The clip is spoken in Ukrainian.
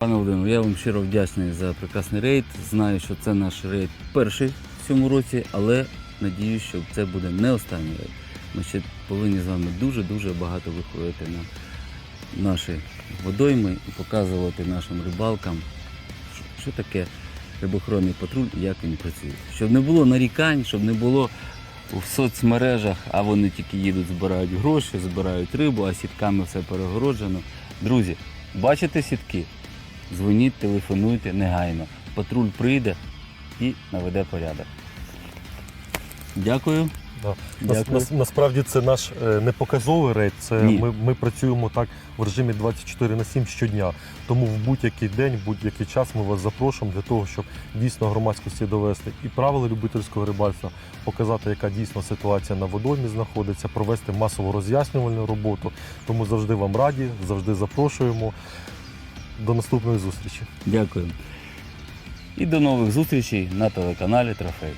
Пане Володимире, я вам щиро вдячний за прекрасний рейд. Знаю, що це наш рейд перший в цьому році, але надіюсь, що це буде не останній рейд. Ми ще повинні з вами дуже-дуже багато виходити на наші водойми і показувати нашим рибалкам, що таке рибохоронний патруль і як він працює. Щоб не було нарікань, щоб не було в соцмережах, а вони тільки їдуть, збирають гроші, збирають рибу, а сітками все перегороджено. Друзі, бачите сітки? Дзвоніть, телефонуйте негайно. Патруль прийде і наведе порядок. Дякую. Да. Дякую. нас, насправді це наш е, не показовий рейд. Це Ні. ми, ми працюємо так в режимі 24 на 7 щодня. Тому в будь-який день, в будь-який час ми вас запрошуємо для того, щоб дійсно громадськості довести і правила любительського рибальства, показати, яка дійсно ситуація на водоймі знаходиться, провести масову роз'яснювальну роботу. Тому завжди вам раді, завжди запрошуємо. До наступної зустрічі. Дякую. І до нових зустрічей на телеканалі Трофей.